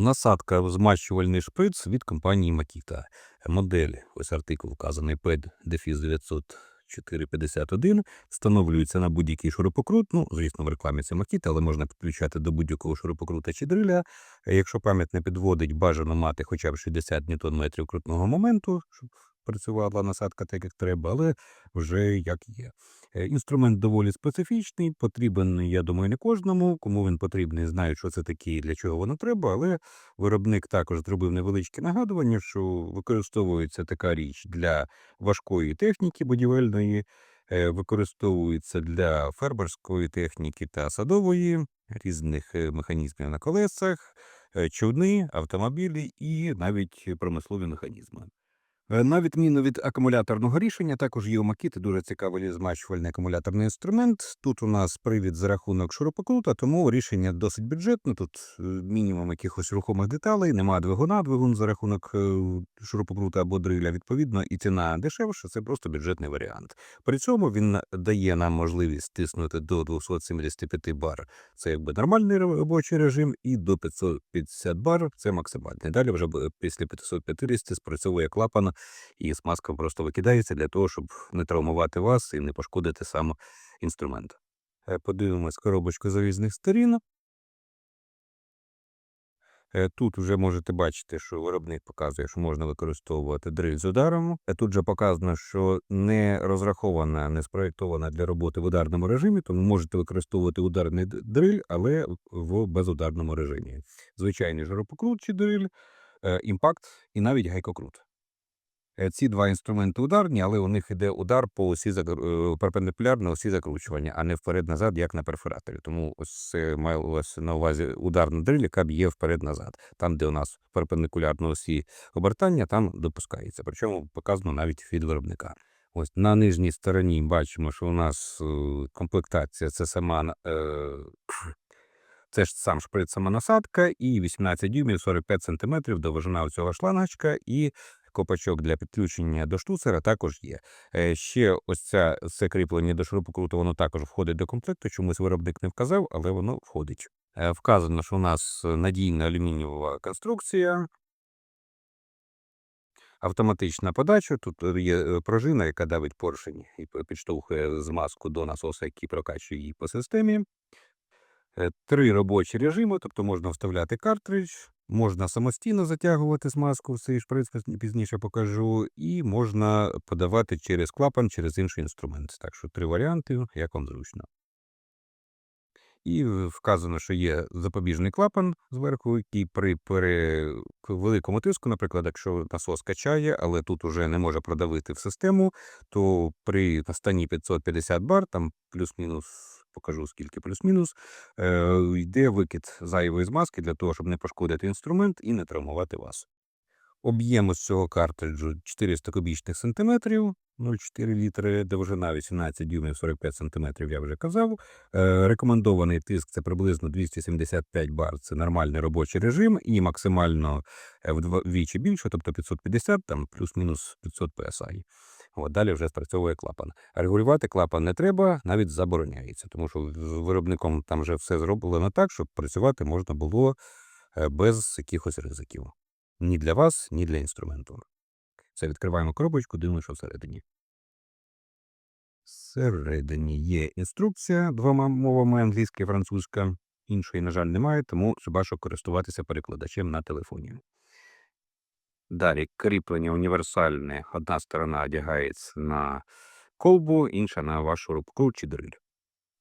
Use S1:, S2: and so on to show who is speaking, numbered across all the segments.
S1: Насадка змащувальний шприц від компанії Makita. Модель, ось артикул вказаний PED 90451, встановлюється на будь-який шурупокрут. Ну, звісно, в рекламі це Makita, але можна підключати до будь-якого шурупокрута чи дриля. Якщо пам'ять не підводить, бажано мати хоча б 60 ньютон-метрів крутного моменту, щоб працювала насадка так, як треба, але вже як є. Е, Інструмент доволі специфічний, потрібен, я думаю, не кожному. Кому він потрібний, знають, що це таке і для чого воно треба. Але виробник також зробив невеличке нагадування, що використовується така річ для важкої техніки будівельної, е, використовується для фермерської техніки та садової, різних е, механізмів на колесах, човни, автомобілі і навіть промислові механізми. Е, На відміну від акумуляторного рішення, також є у Makita дуже цікавий змащувальний акумуляторний інструмент. Тут у нас привід за рахунок шурупокрута, тому рішення досить бюджетне. Тут е, мінімум якихось рухомих деталей, немає двигуна, двигун за рахунок е, шурупокрута або дриля. Відповідно, і ціна дешевша. Це просто бюджетний варіант. При цьому він дає нам можливість стиснути до 275 бар. Це якби нормальний робочий режим, і до 550 бар це максимальний. Далі вже після 550 спрацьовує клапан, і смазка просто викидається для того, щоб не травмувати вас і не пошкодити сам інструмент. Е, Подивимось коробочку з сторін. Е, Тут вже можете бачити, що виробник показує, що можна використовувати дриль з ударом. Е, Тут же показано, що не розрахована, не спроєктована для роботи в ударному режимі, тому можете використовувати ударний дриль, але в безударному режимі. Звичайний жиропокрут чи дриль, імпакт і навіть гайкокрут. Е, Ці два інструменти ударні, але у них іде удар по осі е, перпендикулярно осі закручування, а не вперед-назад, як на перфораторі. Тому ось малося на увазі ударна дриль, яка б'є вперед-назад. Там, де у нас перпендикулярно осі обертання, там допускається. Причому показано навіть від виробника. Ось на нижній стороні бачимо, що у нас е, комплектація це сама е, це ж сам шприц, сама насадка, і 18 дюймів 45 см довжина цього шлангочка, і копачок для підключення до штуцера також є. Е, Ще ось це кріплення до шурупокруту, воно також входить до комплекту. Чомусь виробник не вказав, але воно входить. Е, Вказано, що у нас надійна алюмінієва конструкція. Автоматична подача. Тут е, є пружина, яка давить поршень і підштовхує змазку до насоса, який прокачує її по системі. Три робочі режими, тобто можна вставляти картридж, можна самостійно затягувати смазку, цей пізні- пізніше покажу, і можна подавати через клапан, через інший інструмент. Так що три варіанти, як вам зручно. І вказано, що є запобіжний клапан зверху, який при к великому тиску, наприклад, якщо насос качає, але тут уже не може продавити в систему, то при настанні 550 бар, там плюс-мінус, покажу скільки плюс-мінус, е, йде викид зайвої змазки для того, щоб не пошкодити інструмент і не травмувати вас. Об'єм із цього картриджу 400 кубічних сантиметрів, 0,4 літри, довжина 18 дюймів 45 сантиметрів, я вже казав. Е, рекомендований тиск це приблизно 275 бар, це нормальний робочий режим, і максимально е, вдвічі більше, тобто 550, там плюс-мінус 500 PSI. От, далі вже спрацьовує клапан. Регулювати клапан не треба, навіть забороняється, тому що виробником там вже все зроблено так, щоб працювати можна було е, без якихось ризиків. Ні для вас, ні для інструменту. Це відкриваємо коробочку, дивимося, що всередині. Всередині є інструкція двома мовами англійська і французька. Іншої, на жаль, немає, тому хіба що користуватися перекладачем на телефоні. Далі кріплення універсальне. Одна сторона одягається на колбу, інша на вашу рубку чи дриль.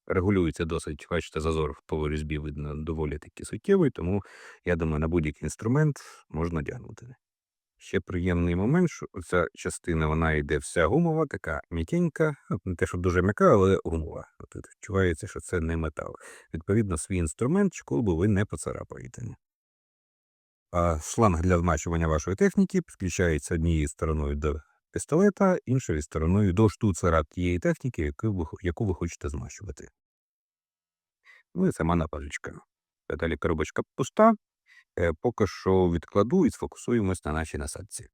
S1: Регулюється досить, бачите, зазор по різьбі видно доволі таки суттєвий, тому я думаю, на будь-який інструмент можна одягнути. Ще приємний момент, що ця частина вона йде вся гумова, така м'якенька, не те, що дуже м'яка, але гумова. От відчувається, що це не метал. Відповідно, свій інструмент чи колбу ви не поцарапаєте. А шланг для змачування вашої техніки підключається однією стороною до пістолета, іншою стороною до штуцера тієї техніки, яку ви, яку ви хочете змащувати. Ну і сама напажечка. Далі коробочка пуста. Е, Поки що відкладу і сфокусуємось на нашій насадці.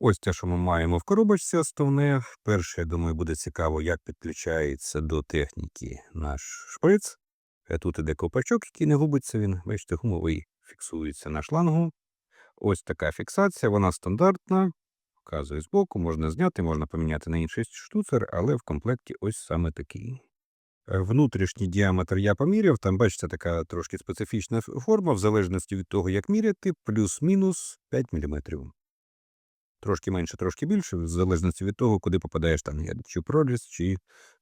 S1: Ось те, що ми маємо в коробочці основне. Перше, я думаю, буде цікаво, як підключається до техніки наш шприц. Е, Тут іде ковпачок, який не губиться він, бачите, гумовий фіксується на шлангу. Ось така фіксація, вона стандартна. Вказує збоку, можна зняти, можна поміняти на інший штуцер, але в комплекті ось саме такий. Е, Внутрішній діаметр я поміряв, там бачите така трошки специфічна форма, в залежності від того, як міряти, плюс-мінус 5 мм. Трошки менше, трошки більше, в залежності від того, куди попадаєш там, чи проріз, чи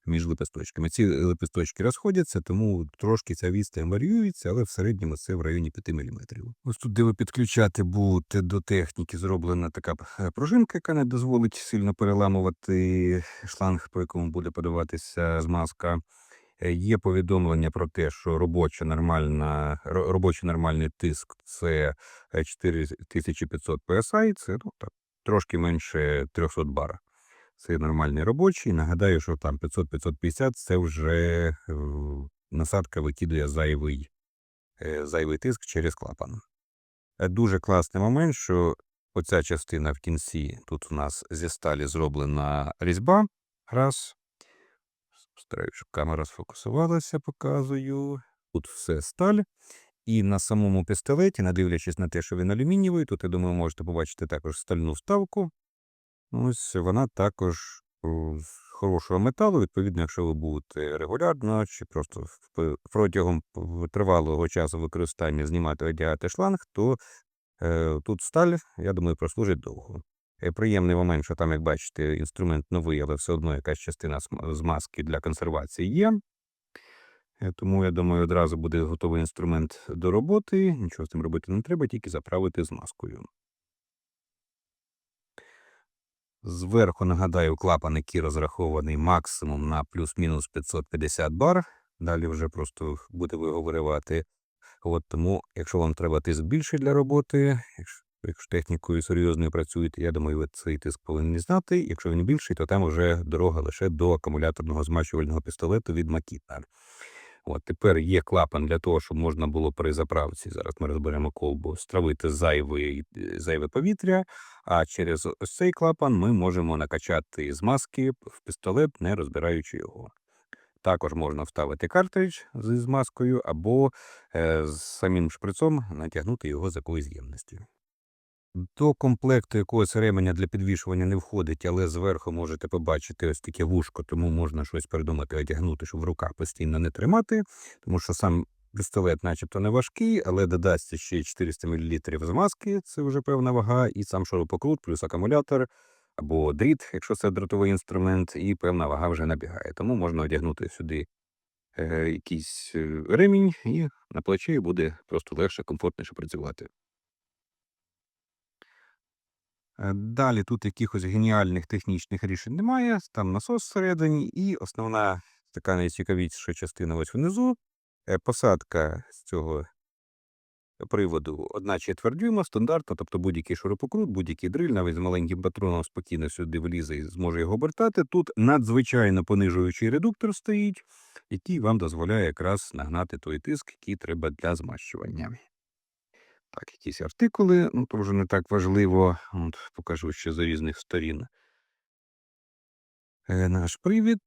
S1: між лепесточками. Ці лепесточки розходяться, тому трошки ця відстань варіюється, але в середньому це в районі 5 мм. Ось тут, де ви підключати будете до техніки, зроблена така е, пружинка, яка не дозволить сильно переламувати шланг, по якому буде подаватися змазка. Е, Є повідомлення про те, що робоча нормальна, ро- робочий нормальний тиск це е, 4500 PSI, це ну, так, трошки менше 300 бар. Це нормальний робочий. Нагадаю, що там 500-550 це вже е, насадка викидує зайвий, е, зайвий тиск через клапан. Е, Дуже класний момент, що оця частина в кінці, тут у нас зі сталі зроблена різьба. Раз. Стараюсь, щоб камера сфокусувалася, показую. Тут все сталь. І на самому пістолеті, не дивлячись на те, що він алюмінієвий, тут, я думаю, можете побачити також стальну вставку. Ось вона також з хорошого металу. Відповідно, якщо ви будете регулярно чи просто протягом тривалого часу використання знімати одягати шланг, то е, тут сталь, я думаю, прослужить довго. Е, Приємний момент, що там, як бачите, інструмент новий, але все одно якась частина змазки для консервації є. Е, Тому, я думаю, одразу буде готовий інструмент до роботи. Нічого з цим робити не треба, тільки заправити змазкою. Зверху, нагадаю, клапан, який розрахований максимум на плюс-мінус 550 бар. Далі вже просто буде виговорювати. От тому, якщо вам треба тиск більший для роботи, якщо, якщо технікою серйозною працюєте, я думаю, ви цей тиск повинні знати. Якщо він більший, то там вже дорога лише до акумуляторного змачувального пістолету від Makita. От тепер є клапан для того, щоб можна було при заправці. Зараз ми розберемо колбу, стравити зайве, зайве повітря. А через ось цей клапан ми можемо накачати змазки в пістолет, не розбираючи його. Також можна вставити картридж зі змазкою або е, з самим шприцом натягнути його з якоїсь ємності. До комплекту якогось ременя для підвішування не входить, але зверху можете побачити ось таке вушко, тому можна щось придумати, одягнути, щоб в руках постійно не тримати, тому що сам пістолет начебто не важкий, але додасться ще 400 мл змазки, це вже певна вага, і сам шурупокрут, плюс акумулятор або дріт, якщо це дротовий інструмент, і певна вага вже набігає. Тому можна одягнути сюди е, якийсь е, ремінь, і на плечі буде просто легше, комфортніше працювати. Е, Далі тут якихось геніальних технічних рішень немає. Там насос всередині, і основна така найцікавіша частина ось внизу. Е, Посадка з цього приводу одна четверть дюйма стандартно, тобто будь-який шурупокрут, будь-який дриль, навіть з маленьким патроном спокійно сюди влізе і зможе його обертати. Тут надзвичайно понижуючий редуктор стоїть, який вам дозволяє якраз нагнати той тиск, який треба для змащування. Так, якісь артикули, ну то вже не так важливо. От, покажу ще з різних сторін. Е, наш привід.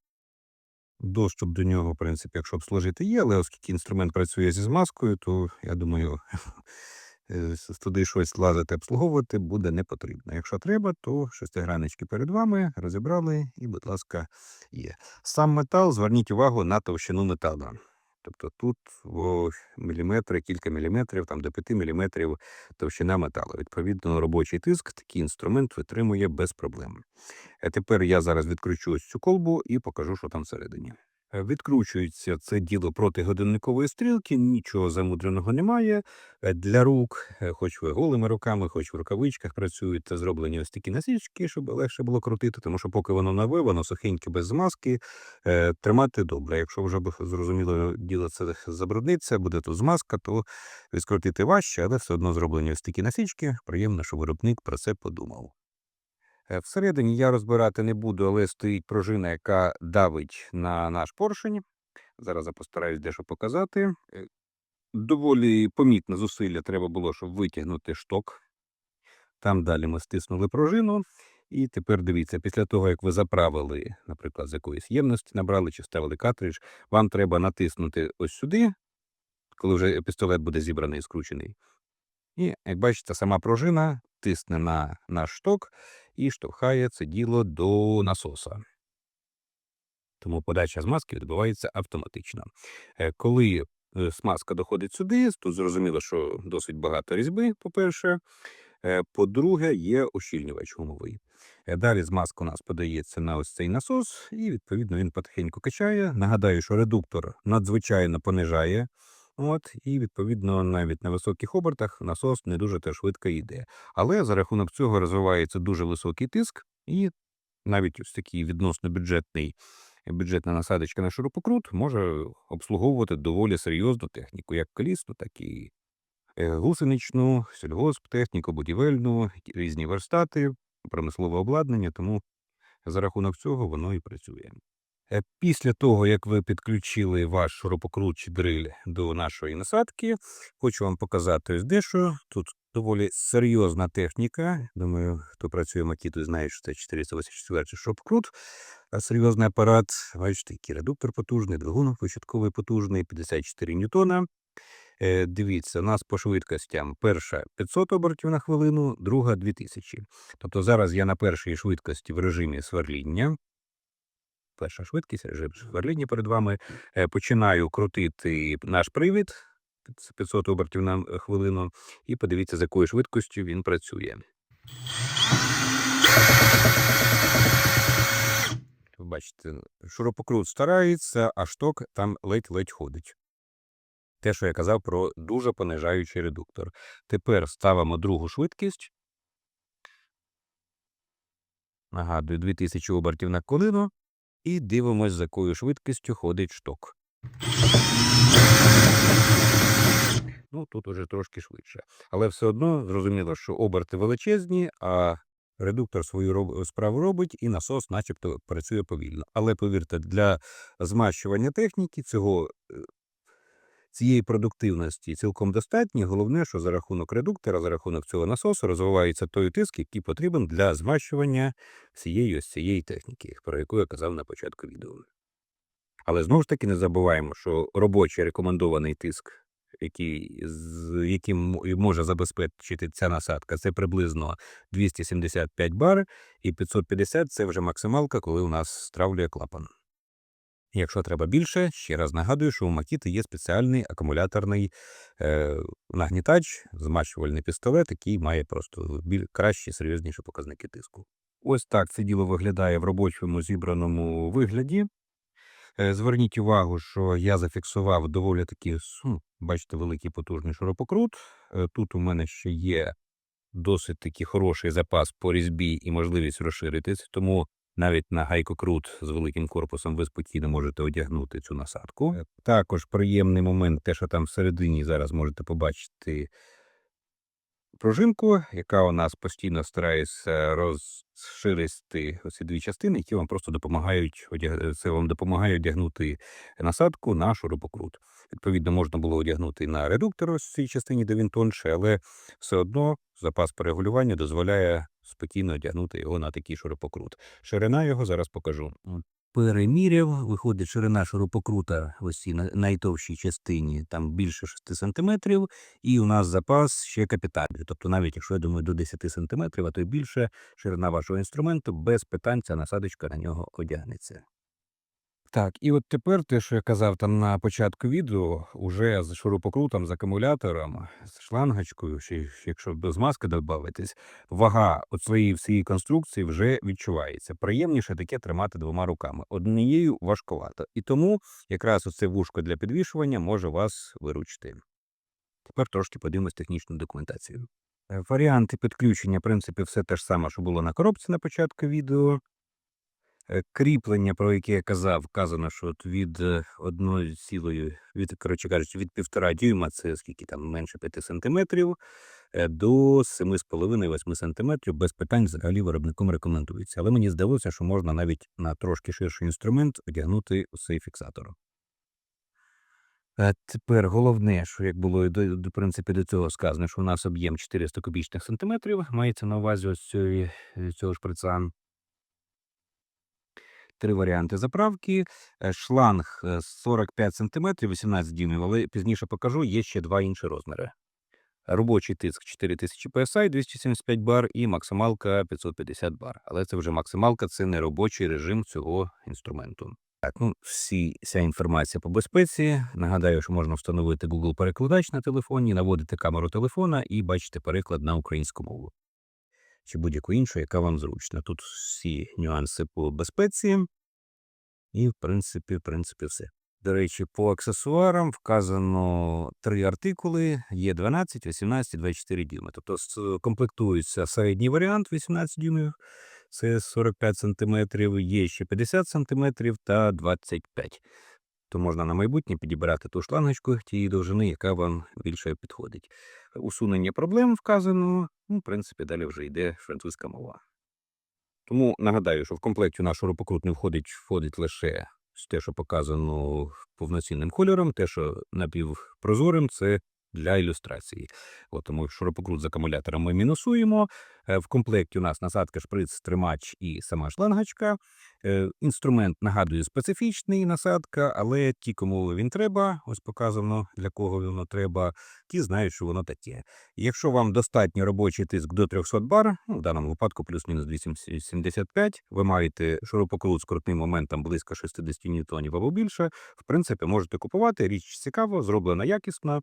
S1: Доступ до нього, в принципі, якщо обслужити є, але оскільки інструмент працює зі змазкою, то я думаю, е, туди щось лазити, обслуговувати буде не потрібно. Якщо треба, то шестигранички перед вами розібрали і, будь ласка, є. Сам метал, зверніть увагу на товщину металу. Тобто тут о, міліметри, кілька міліметрів, там до 5 міліметрів товщина металу. Відповідно, робочий тиск такий інструмент витримує без проблем. А тепер я зараз відкручу ось цю колбу і покажу, що там всередині. Е, Відкручується це діло проти годинникової стрілки, нічого замудреного немає. Е, Для рук, е, хоч ви голими руками, хоч в рукавичках працюєте, зроблені ось такі насічки, щоб легше було крутити, тому що поки воно нове, воно сухеньке без змазки, тримати добре. Якщо вже зрозуміло діло це забрудниться, буде тут змазка, то відкрутити важче, але все одно зроблені ось такі насічки. Приємно, що виробник про це подумав. Е, Всередині я розбирати не буду, але стоїть пружина, яка давить на наш поршень. Зараз я постараюсь дещо показати. Е, Доволі помітне зусилля треба було, щоб витягнути шток. Там далі ми стиснули пружину. І тепер дивіться, після того, як ви заправили, наприклад, з якоїсь ємності набрали чи вставили картридж, вам треба натиснути ось сюди, коли вже пістолет буде зібраний і скручений. І, як бачите, сама пружина тисне на наш шток і штовхає це діло до насоса. Тому подача змазки відбувається автоматично. Е, Коли е, смазка доходить сюди, тут зрозуміло, що досить багато різьби, по-перше. Е, По-друге, є ощільнювач гумовий. Далі змазка у нас подається на ось цей насос, і відповідно він потихеньку качає. Нагадаю, що редуктор надзвичайно понижає. От, і відповідно навіть на високих обертах насос не дуже теж швидко йде. Але за рахунок цього розвивається дуже високий тиск, і навіть ось такий відносно бюджетний бюджетна насадочка на шурупокрут може обслуговувати доволі серйозну техніку, як колісну, так і е, гусеничну, сільгосптехніку, будівельну, різні верстати, промислове обладнання, тому за рахунок цього воно і працює. Е, Після того, як ви підключили ваш шурупокрут дриль до нашої насадки, хочу вам показати ось дещо. Тут доволі серйозна техніка. Думаю, хто працює в Макіту, знає, що це 484 шурупокрут. А Серйозний апарат. Бачите, який редуктор потужний, двигун початковий потужний, 54 ньютона. Е, Дивіться, у нас по швидкостям перша 500 обертів на хвилину, друга 2000. Тобто зараз я на першій швидкості в режимі сверління. Перша швидкість, режим сверління перед вами. Е, Починаю крутити наш привід. 500 обертів на хвилину. І подивіться, з якою швидкістю він працює. Бачите, шурупокрут старається, а шток там ледь-ледь ходить. Те, що я казав про дуже понижаючий редуктор. Тепер ставимо другу швидкість. Нагадую, 2000 обертів на хвилину. І дивимось, за якою швидкістю ходить шток. Ну, тут уже трошки швидше. Але все одно зрозуміло, що оберти величезні, а редуктор свою справу робить, і насос, начебто, працює повільно. Але повірте, для змащування техніки цього, е, цієї продуктивності цілком достатньо. Головне, що за рахунок редуктора, за рахунок цього насосу розвивається той тиск, який потрібен для змащування всієї ось цієї техніки, про яку я казав на початку відео. Але знову ж таки не забуваємо, що робочий рекомендований тиск, який, з яким може забезпечити ця насадка, це приблизно 275 бар, і 550 це вже максималка, коли у нас стравлює клапан. Якщо треба більше, ще раз нагадую, що у Макіти є спеціальний акумуляторний е, нагнітач, змащувальний пістолет, який має просто біль, кращі, серйозніші показники тиску. Ось так це діло виглядає в робочому зібраному вигляді. Е, Зверніть увагу, що я зафіксував доволі таки, ну, бачите, великий потужний шуропокрут. Е, Тут у мене ще є досить таки хороший запас по різьбі і можливість розширитись, тому навіть на гайкокрут з великим корпусом ви спокійно можете одягнути цю насадку. Е, Також приємний момент, те, що там всередині зараз можете побачити пружинку, яка у нас постійно старається розширисти оці дві частини, які вам просто допомагають одяг... це вам допомагає одягнути насадку на шурупокрут. Відповідно, можна було одягнути на редуктор ось цій частині, де він тонше, але все одно запас по регулюванню дозволяє спокійно одягнути його на такий шурупокрут. Ширина його зараз покажу. Переміряв, виходить ширина шурупокрута в ось цій на- найтовщій частині, там більше 6 сантиметрів, і у нас запас ще капітальний. Тобто, навіть якщо я думаю, до 10 сантиметрів, а то й більше, ширина вашого інструменту, без питань ця насадочка на нього одягнеться. Так, і от тепер те, що я казав там на початку відео, уже з шурупокрутом, з акумулятором, з шлангочкою, ще якщо без маски додавитись, вага от своєї всієї конструкції вже відчувається. Приємніше таке тримати двома руками. Однією важковато. І тому якраз оце вушко для підвішування може вас виручити. Тепер трошки подивимось технічну документацію. Е, Варіанти підключення, в принципі, все те ж саме, що було на коробці на початку відео. Е, Кріплення, про яке я казав, вказано, що от від е, одної цілої, від, коротше кажучи, від півтора дюйма, це скільки там менше 5 сантиметрів, е, до 7,5-8 сантиметрів без питань взагалі виробником рекомендується. Але мені здалося, що можна навіть на трошки ширший інструмент одягнути цей фіксатор. Тепер головне, що як було і до, до- принципі до цього сказано, що у нас об'єм 400 кубічних сантиметрів, мається на увазі ось цієї- цього шприца. Три варіанти заправки. Е, Шланг е, 45 см, 18 дюймів, але пізніше покажу, є ще два інші розміри. Робочий тиск 4000 PSI, 275 бар і максималка 550 бар. Але це вже максималка, це не робочий режим цього інструменту. Так, ну всі вся інформація по безпеці. Нагадаю, що можна встановити Google перекладач на телефоні, наводити камеру телефона і бачити переклад на українську мову чи будь-яку іншу, яка вам зручна. Тут всі нюанси по безпеці, і в принципі, в принципі, все. До речі, по аксесуарам вказано три артикули: є 12, 18, і 24 дюйми. Тобто комплектується середній варіант 18 дюймів, це 45 см, є ще 50 см та 25 то можна на майбутнє підібрати ту шлангочку тієї довжини, яка вам більше підходить. Усунення проблем вказано, ну, в принципі, далі вже йде французька мова. Тому нагадаю, що в комплекті наш шуропокрут не входить, входить лише те, що показано повноцінним кольором, те, що напівпрозорим, це для ілюстрації. От, тому шуропокрут з акумулятором ми мінусуємо. Е, В комплекті у нас насадка, шприц, тримач і сама шлангочка. Е, Інструмент, нагадую, специфічний насадка, але ті, кому він треба, ось показано для кого воно треба, ті знають, що воно таке. Якщо вам достатньо робочий тиск до 300 бар, ну, в даному випадку плюс-мінус 275, ви маєте шурупокрут з крутним моментом близько 60 ньютонів або більше, в принципі, можете купувати. Річ цікаво, зроблена якісно.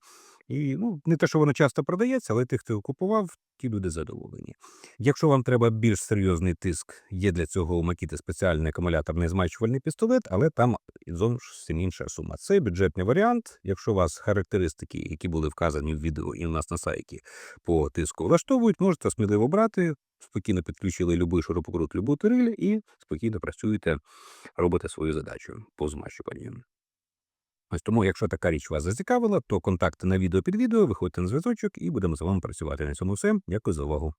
S1: І ну, не те, що воно часто продається, але тих, хто купував, ті люди задоволені. Якщо вам треба більш серйозний тиск, є для цього у Макіти спеціальний акумуляторний змачувальний пістолет, але там зовсім інша сума. Це бюджетний варіант. Якщо у вас характеристики, які були вказані в відео і у нас на сайті по тиску влаштовують, можете сміливо брати, спокійно підключили любий шурупокрут, любу турель і спокійно працюєте, робите свою задачу по змащуванню. Ось тому, якщо така річ вас зацікавила, то контакти на відео під відео, виходьте на зв'язочок і будемо з вами працювати. На цьому все. Дякую за увагу.